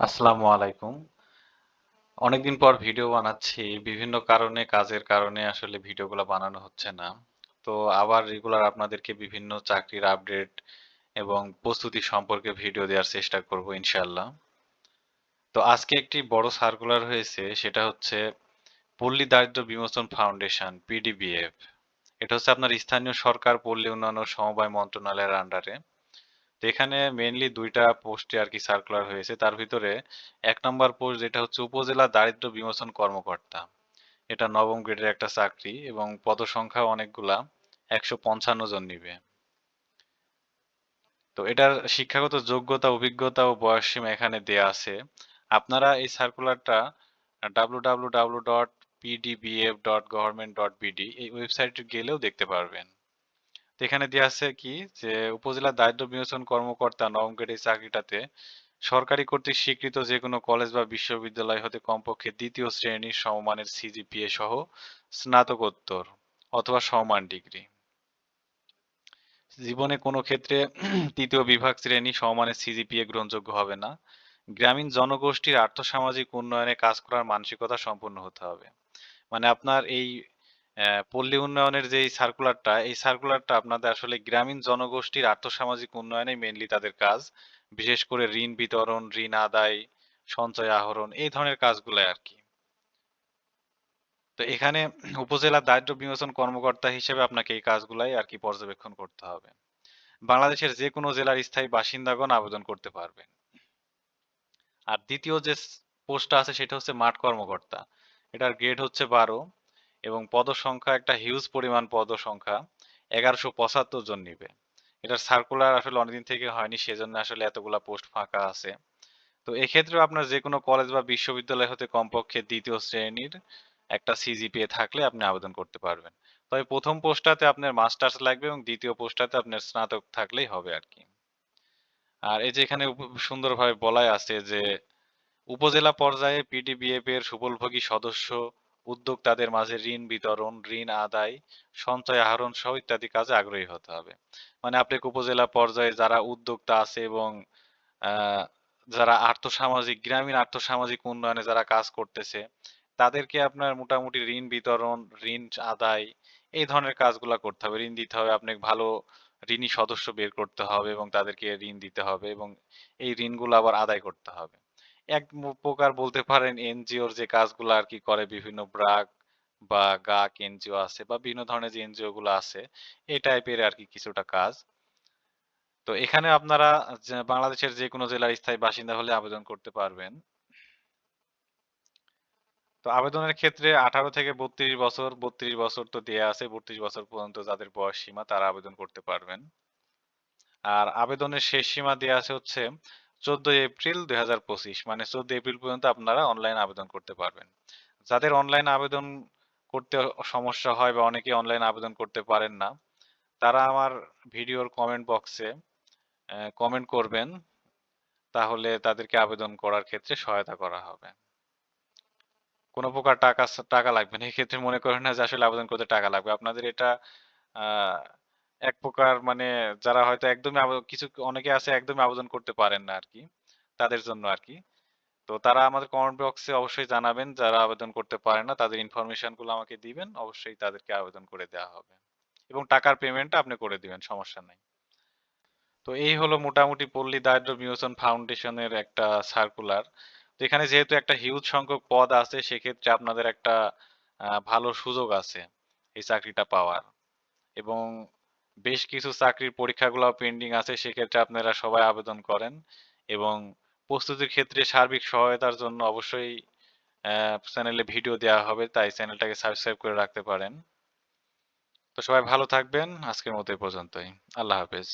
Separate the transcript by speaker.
Speaker 1: আসসালামু আলাইকুম। অনেকদিন পর ভিডিও বানাচ্ছি, বিভিন্ন কারণে, কাজের কারণে আসলে ভিডিওগুলো বানানো হচ্ছে না। তো আবার রেগুলার আপনাদেরকে বিভিন্ন চাকরির আপডেট এবং প্রস্তুতি সম্পর্কে ভিডিও দেওয়ার চেষ্টা করব ইনশাল্লাহ তো আজকে একটি বড় সার্কুলার হয়েছে, সেটা হচ্ছে পল্লী দারিদ্র বিমোচন ফাউন্ডেশন পিডিবিএফ এটা হচ্ছে আপনার স্থানীয় সরকার পল্লী উন্নয়ন ও সমবায় মন্ত্রণালয়ের আন্ডারে তো এখানে মেইনলি দুইটা পোস্টে আর কি সার্কুলার হয়েছে। তার ভিতরে এক নম্বর পোস্ট যেটা হচ্ছে উপজেলা দারিদ্র বিমোচন কর্মকর্তা। এটা নবম গ্রেডের একটা চাকরি এবং পদসংখ্যা অনেকগুলা, একশো পঞ্চান্ন জন নিবে। তো এটার শিক্ষাগত যোগ্যতা, অভিজ্ঞতা ও বয়সসীমা এখানে দেয়া আছে। আপনারা এই সার্কুলারটা বিডি এই ওয়েবসাইটে গেলেও দেখতে পারবেন। এখানে দেওয়া আছে কি? যে উপজেলা দারিদ্র বিমোচন কর্মকর্তা নবম গ্রেডের চাকরিটাতে সরকারি কর্তৃক স্বীকৃত যে কোনো কলেজ বা বিশ্ববিদ্যালয় হতে কমপক্ষে দ্বিতীয় শ্রেণির সমমানের সিজিপিএ সহ স্নাতকোত্তর অথবা সমমান ডিগ্রি। জীবনে কোনো ক্ষেত্রে তৃতীয় বিভাগ শ্রেণি সমমানের সিজিপিএ গ্রহণযোগ্য হবে না। গ্রামীণ জনগোষ্ঠীর আর্থসামাজিক উন্নয়নে কাজ করার মানসিকতা সম্পূর্ণ হতে হবে। মানে আপনার এই পল্লী উন্নয়নের যে সার্কুলারটা এই সার্কুলারটা আপনাদের আসলে গ্রামীণ জনগোষ্ঠীর আর্থসামাজিক উন্নয়নে মেনলি তাদের কাজ। বিশেষ করে ঋণ বিতরণ, ঋণ আদায়, সঞ্চয় আহরণ, এই ধরনের কাজগুলো আর কি তো এখানে উপজেলা দারিদ্র বিমোচন কর্মকর্তা হিসেবে আপনাকে এই কাজগুলাই আর কি পর্যবেক্ষণ করতে হবে। বাংলাদেশের যে কোনো জেলার স্থায়ী বাসিন্দাগণ আবেদন করতে পারবেন। আর দ্বিতীয় যে পোস্টটা আছে সেটা হচ্ছে মাঠ কর্মকর্তা। এটার গ্রেড হচ্ছে বারো। এবং পদ সংখ্যা একটা হিউজ পরিমাণ পদ সংখ্যা এগারোশো পঁচাত্তর জন নিবে। এটার সার্কুলার আসলে অনেকদিন থেকে হয়নি, সেজন্য আসলে এতগুলা পোস্ট ফাঁকা আছে। তো এক্ষেত্রে আপনার যে কোনো কলেজ বা বিশ্ববিদ্যালয় হতে কমপক্ষে দ্বিতীয় শ্রেণির একটা সিজিপিএ থাকলে আপনি আবেদন করতে পারবেন। তবে প্রথম পোস্টটাতে আপনার মাস্টার্স লাগবে এবং দ্বিতীয় পোস্টটাতে আপনার স্নাতক থাকলেই হবে আর কি। আর এই যে এখানে সুন্দরভাবে বলাই আছে যে, উপজেলা পর্যায়ে পিডিবিএফ এর সুফলভোগী সদস্য উদ্যোক্তাদের মাঝে ঋণ বিতরণ, ঋণ আদায়, সঞ্চয়, আহরণ সহ ইত্যাদি কাজে আগ্রহী হতে হবে। মানে আপনাকে উপজেলা পর্যায়ে যারা উদ্যোক্তা আছে এবং যারা আর্থসামাজিক, গ্রামীণ আর্থসামাজিক উন্নয়নে যারা কাজ করতেছে, তাদেরকে আপনার মোটামুটি ঋণ বিতরণ, ঋণ আদায় এই ধরনের কাজগুলো করতে হবে। ঋণ দিতে হবে, আপনাকে ভালো ঋণী সদস্য বের করতে হবে এবং তাদেরকে ঋণ দিতে হবে এবং এই ঋণগুলো আবার আদায় করতে হবে। এক প্রকার বলতে পারেন এনজিওর যে কাজগুলো আর কি করে বিভিন্ন ব্রাক বা গাক এনজিও আছে বা বিভিন্ন ধরনের যে এনজিও গুলো আছে এই টাইপের আর কি কিছুটা কাজ। তো এখানে আপনারা বাংলাদেশের যে কোনো জেলার স্থায়ী বাসিন্দা হলে আবেদন করতে পারবেন। তো আবেদনের ক্ষেত্রে আঠারো থেকে বত্রিশ বছর বত্রিশ বছর তো দেয়া আছে, বত্রিশ বছর পর্যন্ত যাদের বয়স সীমা তারা আবেদন করতে পারবেন। আর আবেদনের শেষ সীমা দেওয়া আছে হচ্ছে চোদ্দই এপ্রিল দুই মানে চোদ্দ এপ্রিল পর্যন্ত আপনারা অনলাইন আবেদন করতে পারবেন। যাদের অনলাইন আবেদন করতে সমস্যা হয় বা অনেকে অনলাইন আবেদন করতে পারেন না, তারা আমার ভিডিওর কমেন্ট বক্সে কমেন্ট করবেন, তাহলে তাদেরকে আবেদন করার ক্ষেত্রে সহায়তা করা হবে। কোনো প্রকার টাকা টাকা লাগবে না, এক্ষেত্রে মনে করেন না যে আসলে আবেদন করতে টাকা লাগবে। আপনাদের এটা এক প্রকার মানে যারা হয়তো একদমই কিছু অনেকে আছে একদমই আবেদন করতে পারেন না আর কি তাদের জন্য আর কি তো তারা আমাদের কমেন্ট বক্সে অবশ্যই জানাবেন, যারা আবেদন করতে পারেন না, তাদের ইনফরমেশনগুলো আমাকে দিবেন, অবশ্যই তাদেরকে আবেদন করে দেওয়া হবে। এবং টাকার পেমেন্টটা আপনি করে দিবেন, সমস্যা নাই। তো এই হলো মোটামুটি পল্লী দারিদ্র বিমোচন ফাউন্ডেশনের একটা সার্কুলার তো এখানে যেহেতু একটা হিউজ সংখ্যক পদ আছে, সেক্ষেত্রে আপনাদের একটা ভালো সুযোগ আছে এই চাকরিটা পাওয়ার। এবং বেশ কিছু চাকরির পরীক্ষাগুলো পেন্ডিং আছে, সেক্ষেত্রে আপনারা সবাই আবেদন করেন এবং প্রস্তুতির ক্ষেত্রে সার্বিক সহায়তার জন্য অবশ্যই চ্যানেলে ভিডিও দেওয়া হবে, তাই চ্যানেলটাকে সাবস্ক্রাইব করে রাখতে পারেন। তো সবাই ভালো থাকবেন, আজকের মতো এই পর্যন্তই। আল্লাহ হাফেজ।